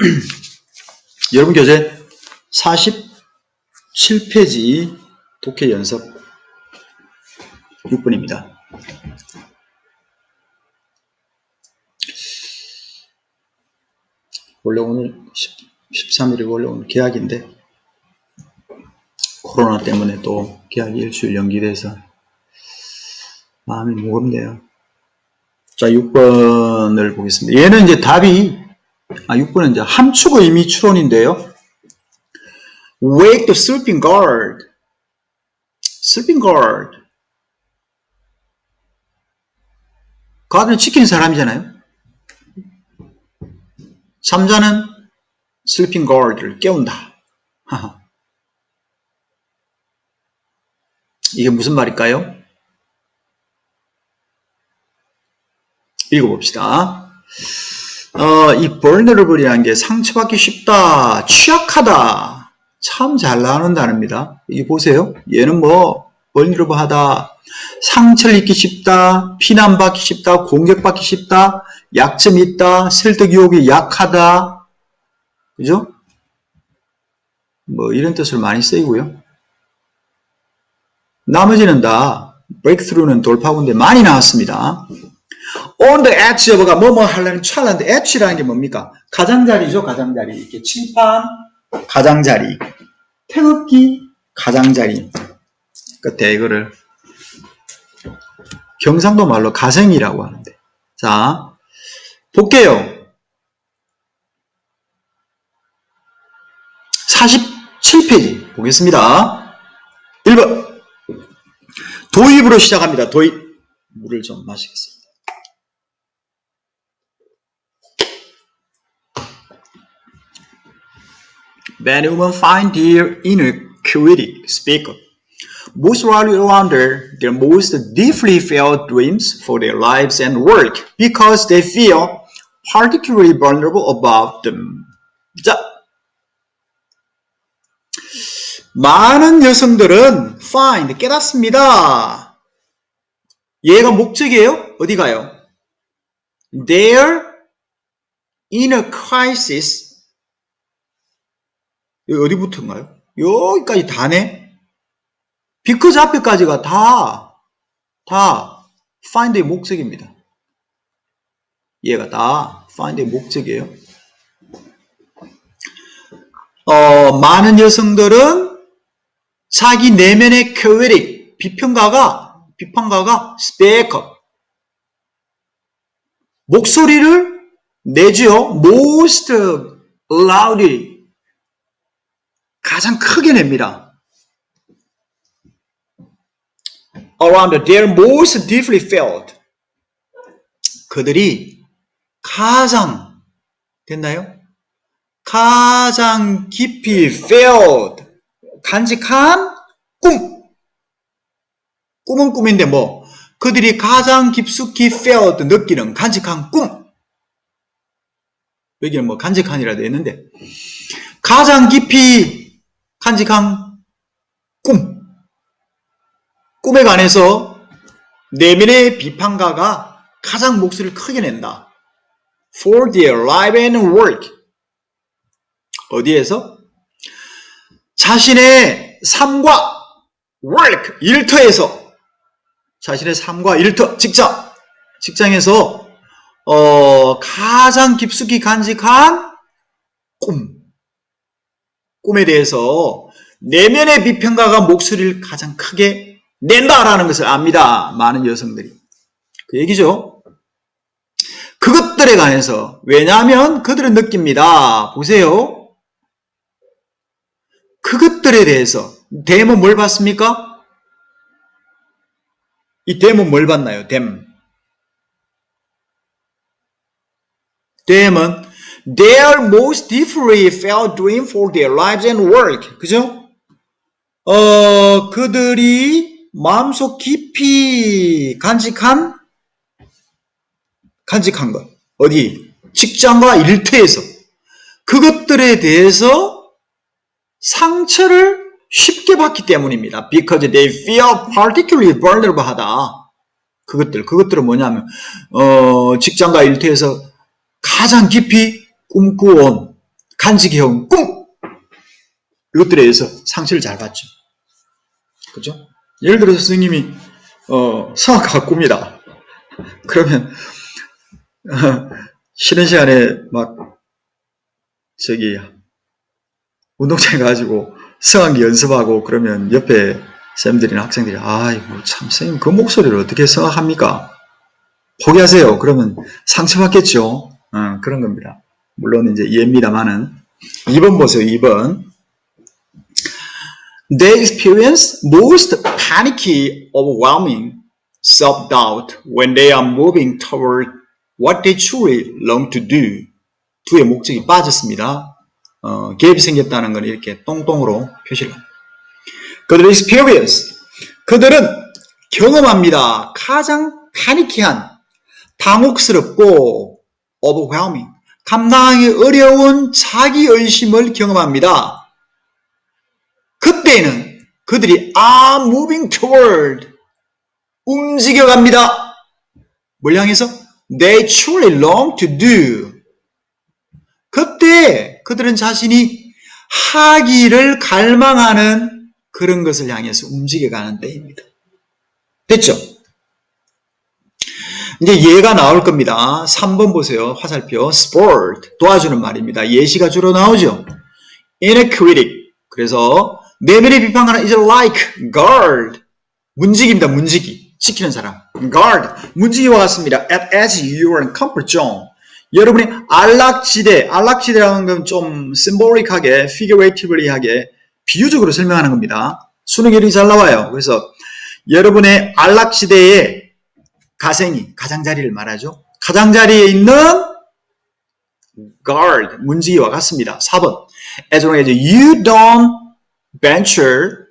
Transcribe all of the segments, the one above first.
여러분 교재 47페이지 독해 연습 6번입니다. 원래 오늘 13일이 원래 오늘 계약인데 코로나 때문에 또 계약이 일주일 연기돼서 마음이 무겁네요. 자, 6번을 보겠습니다. 얘는 이제 답이 아, 6번은 이제 함축 의미 추론인데요. Wake the sleeping guard. sleeping guard. guard는 지키는 사람이잖아요. 잠자는 sleeping guard를 깨운다. 이게 무슨 말일까요? 읽어봅시다. 어, 이 vulnerable이라는 게 상처받기 쉽다, 취약하다. 참 잘 나오는 단어입니다. 이게 보세요. 얘는 뭐, vulnerable하다, 상처를 입기 쉽다, 피난받기 쉽다, 공격받기 쉽다, 약점이 있다, 설득 유혹이 약하다. 그죠? 뭐, 이런 뜻을 많이 쓰이고요. 나머지는 다, breakthrough는 돌파구인데 많이 나왔습니다. On the edge of가 뭐뭐 하려는 찰나인데 edge라는 게 뭡니까? 가장자리죠, 가장자리. 이렇게 칠판, 가장자리. 태극기, 가장자리. 끝에 이거를 경상도 말로 가생이라고 하는데. 자, 볼게요. 47페이지 보겠습니다. 1번. 도입으로 시작합니다. 도입. 물을 좀 마시겠습니다. Many women find their inner curiosity speak up. Most rarely wonder their most deeply felt dreams for their lives and work because they feel particularly vulnerable about them. 자, 많은 여성들은 find 깨닫습니다. 얘가 목적이에요? 어디 가요? Their inner crisis 어디부터인가요? 여기까지 다네? because 앞에까지가 다, 다 find의 목적입니다. 얘가 다 find의 목적이에요. 어, 많은 여성들은 자기 내면의 큐리틱, 비평가가, speak up. 목소리를 내지요. most loudly. 가장 크게 냅니다. around their most deeply felt. 그들이 가장 됐나요? 가장 깊이 felt 간직한 꿈. 꿈은 꿈인데 뭐 그들이 가장 깊숙이 felt 느끼는 간직한 꿈. 여기는 뭐 간직한이라도 했는데 가장 깊이 간직한 꿈. 꿈에 관해서 내면의 비판가가 가장 목소리를 크게 낸다. For their life and work. 어디에서? 자신의 삶과 work, 일터에서 자신의 삶과 일터, 직장, 직장에서 어, 가장 깊숙이 간직한 꿈. 꿈에 대해서 내면의 비평가가 목소리를 가장 크게 낸다라는 것을 압니다. 많은 여성들이. 그 얘기죠. 그것들에 관해서 왜냐하면 그들은 느낍니다. 보세요. 그것들에 대해서 댐은 뭘 봤습니까? 이 댐은 뭘 봤나요? 댐. 댐은 their most deeply felt dream for their lives and work. 그죠? 어, 그들이 마음속 깊이 간직한 간직한 것. 어디? 직장과 일터에서 그것들에 대해서 상처를 쉽게 받기 때문입니다. Because they feel particularly vulnerable 하다. 그것들, 그것들은 뭐냐면, 어, 직장과 일터에서 가장 깊이 꿈꾸어온 간직해온 꿈 이것들에 의해서 상처를 잘 받죠. 그죠? 예를 들어서 스님이 어, 성악가가 꿈이다. 그러면 어, 쉬는 시간에 막 저기 운동장에 가지고 성악기 연습하고 그러면 옆에 쌤들이나 학생들이 아이고 참 선생님 그 목소리를 어떻게 성악합니까? 포기하세요. 그러면 상처받겠죠. 어, 그런 겁니다. 물론 이제 이해입니다만은 2번 보세요. 2번 They experience most panicky, overwhelming self-doubt when they are moving toward what they truly long to do. 두의 목적이 빠졌습니다. 어, 갭이 생겼다는 건 이렇게 똥똥으로 표시를 합니다. 그들의 experience. 그들은 경험합니다. 가장 파니키한, 당혹스럽고 overwhelming, 감당하기 어려운 자기 의심을 경험합니다. 그때는 그들이 are moving toward 움직여갑니다. 뭘 향해서? They truly long to do. 그때 그들은 자신이 하기를 갈망하는 그런 것을 향해서 움직여가는 때입니다. 됐죠? 이제 예가 나올 겁니다. 3번 보세요. 화살표. sport. 도와주는 말입니다. 예시가 주로 나오죠. inacritic. 그래서 내면의 비판하는 is like guard. 문지기입니다. 문지기. 지키는 사람. guard. 문지기와 같습니다. at as your comfort zone. 여러분이 안락지대, 안락지대라는 건 좀 심볼릭하게, figuratively하게 비유적으로 설명하는 겁니다. 수능 이름이 잘 나와요. 그래서 여러분의 안락지대에 가생이, 가장자리를 말하죠. 가장자리에 있는 guard, 문지기와 같습니다. 4번. as long as you don't venture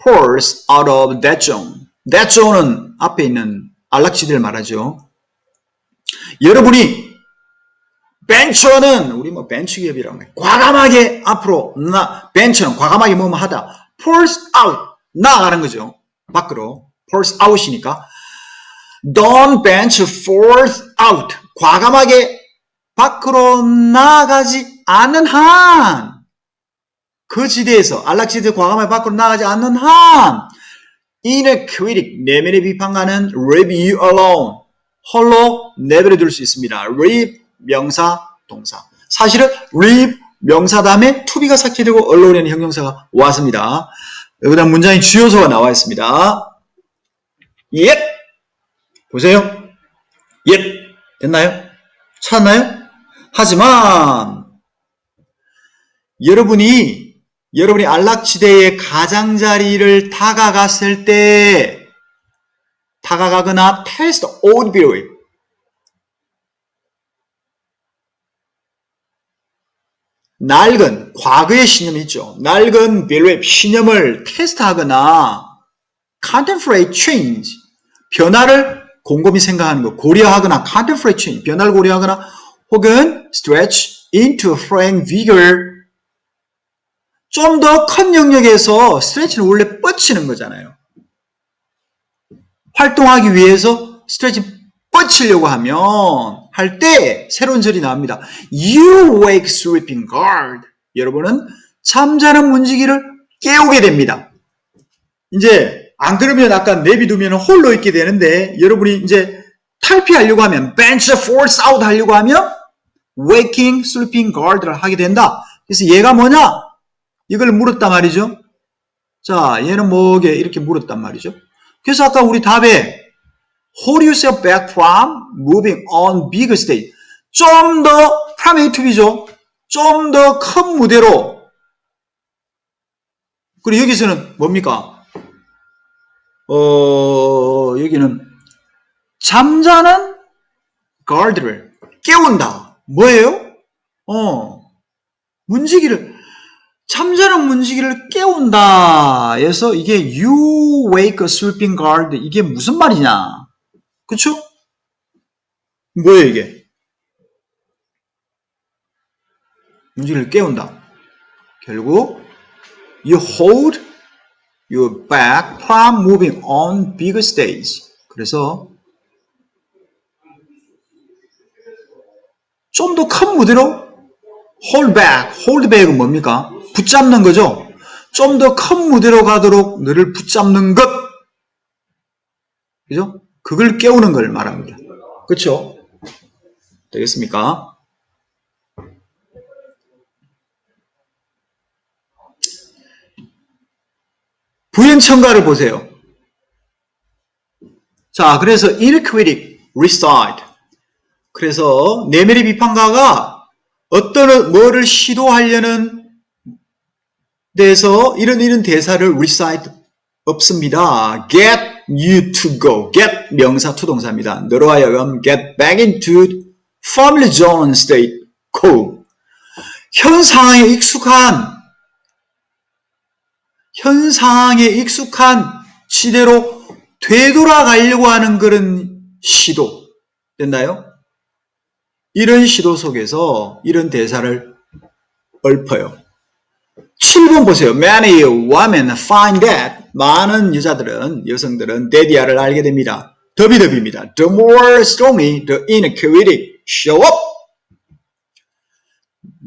force out of that zone. that zone은 앞에 있는 안락지대를 말하죠. 여러분이 벤처는 우리 뭐 벤처 기업이라고 해. 과감하게 앞으로 나 벤처는 과감하게 뭐뭐 하다. force out 나가는 거죠. 밖으로 force out이니까 don't venture forth out 과감하게 밖으로 나가지 않는 한 그 지대에서 안락지대 과감하게 밖으로 나가지 않는 한 inner critic 내면의 비판가는 leave you alone 홀로 내버려 둘 수 있습니다. leave 명사 동사 사실은 leave 명사 다음에 to-be가 삭제되고 alone이라는 형용사가 왔습니다. 여기다 문장의 주요소가 나와 있습니다. yet 보세요. yet 됐나요? 찾나요? 하지만 여러분이 여러분이 안락지대의 가장자리를 다가갔을 때 다가가거나 test audibly 낡은 과거의 신념이 있죠. 낡은 벨웹 신념을 테스트하거나 contemplate change 변화를 곰곰이 생각하는 것 고려하거나 contemplate change 변화를 고려하거나 혹은 stretch into frank vigor 좀 더 큰 영역에서 스트레치는 원래 뻗치는 거잖아요. 활동하기 위해서 스트레치 뻗치려고 하면 할 때 새로운 절이 나옵니다. You wake sleeping guard. 여러분은 잠자는 문지기를 깨우게 됩니다. 이제 안 그러면 아까 내비두면 홀로 있게 되는데 여러분이 이제 탈피하려고 하면 bench force out 하려고 하면 waking sleeping guard를 하게 된다. 그래서 얘가 뭐냐? 이걸 물었단 말이죠. 자, 얘는 뭐게 이렇게 물었단 말이죠. 그래서 아까 우리 답에 hold yourself back from moving on big stage. 좀 더 from A to B죠. 좀 더 큰 무대로. 그리고 여기서는 뭡니까? 어, 여기는 잠자는 guard를 깨운다. 뭐예요? 어, 문지기를 잠자는 문지기를 깨운다. 해서 이게 you wake a sleeping guard 이게 무슨 말이냐? 그쵸? 뭐예요 이게? 문지기를 깨운다. 결국 you hold your back from moving on big stage. 그래서 좀 더 큰 무대로 hold back, hold back은 뭡니까? 붙잡는 거죠. 좀 더 큰 무대로 가도록 너를 붙잡는 것. 그죠? 그걸 깨우는 걸 말합니다. 그렇죠? 되겠습니까? 부연 첨가를 보세요. 자, 그래서 incritic, recite. 그래서 네메리 비판가가 어떤 뭐를 시도하려는 데서 이런 이런 대사를 recite 없습니다. get you to go. get 명사 투동사입니다. 너로 하여금 get back into family zone state go. 현 상황에 익숙한 현 상황에 익숙한 시대로 되돌아가려고 하는 그런 시도 됐나요? 이런 시도 속에서 이런 대사를 읊어요. 7번 보세요. Many women find that 많은 여자들은 여성들은 데디아를 알게 됩니다. 더비더비입니다. The more strongly the inequality show up.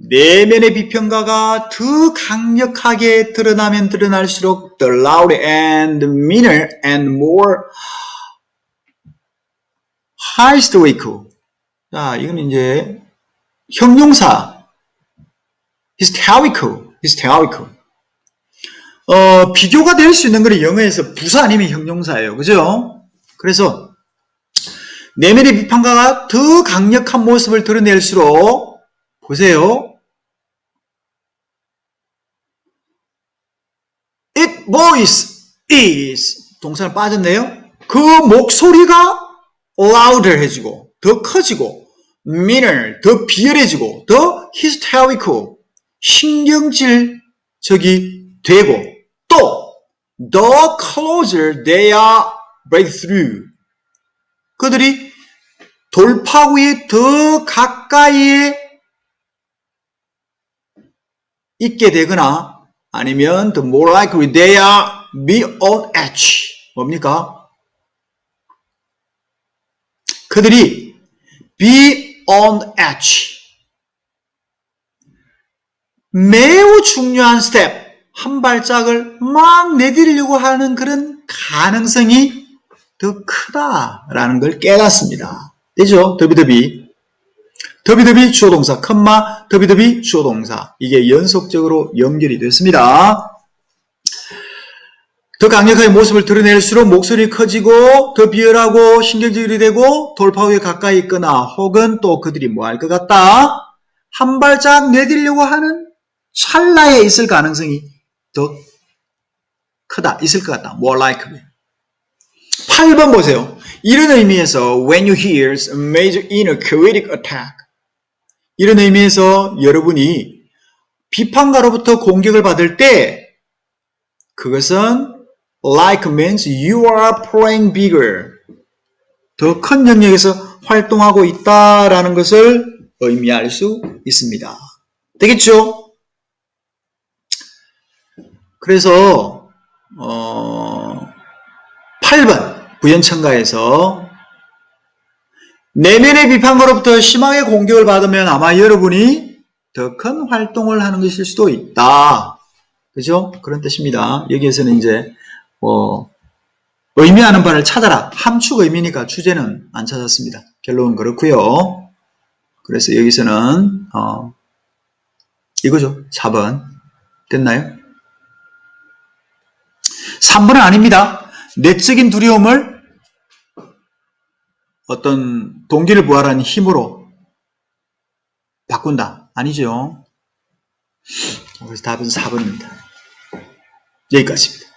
내면의 비평가가 더 강력하게 드러나면 드러날수록 the loud and meaner and more hysterical. 자, 이건 이제 형용사 hysterical, hysterical. 어, 비교가 될 수 있는 건 영어에서 부사 아니면 형용사예요. 그죠? 그래서 내면의 비판가가 더 강력한 모습을 드러낼수록 보세요. Voice is 동사는 빠졌네요. 그 목소리가 louder 해지고 더 커지고 meaner 더 비열해지고 더 hysterical 신경질적이 되고 또 the closer they are breakthrough 그들이 돌파구에 더 가까이에 있게 되거나 아니면 the more likely they are be on edge 뭡니까? 그들이 be on edge 매우 중요한 스텝 한 발짝을 막 내디려고 하는 그런 가능성이 더 크다라는 걸 깨닫습니다. 되죠? 더비더비 더비더비 주어동사 컴마 더비더비 주어동사. 이게 연속적으로 연결이 됐습니다. 더 강력하게 모습을 드러낼수록 목소리 커지고 더 비열하고 신경질이 되고 돌파구에 가까이 있거나 혹은 또 그들이 뭐 할 것 같다? 한 발짝 내디려고 하는 찰나에 있을 가능성이 더 크다. 있을 것 같다. More likely 8번 보세요. 이런 의미에서 when you hear major inner chaotic attack 이런 의미에서 여러분이 비판가로부터 공격을 받을 때 그것은 like means you are playing bigger. 더 큰 영역에서 활동하고 있다라는 것을 의미할 수 있습니다. 되겠죠? 그래서 어, 8번 부연천가에서 내면의 비판으로부터 심하게 공격을 받으면 아마 여러분이 더 큰 활동을 하는 것일 수도 있다. 그죠? 그런 뜻입니다. 여기에서는 이제 뭐 의미하는 바를 찾아라. 함축 의미니까 주제는 안 찾았습니다. 결론은 그렇고요. 그래서 여기서는 어, 이거죠. 4번 됐나요? 3번은 아닙니다. 내적인 두려움을 어떤 동기를 부활하는 힘으로 바꾼다. 아니죠. 그래서 답은 4번입니다. 여기까지입니다.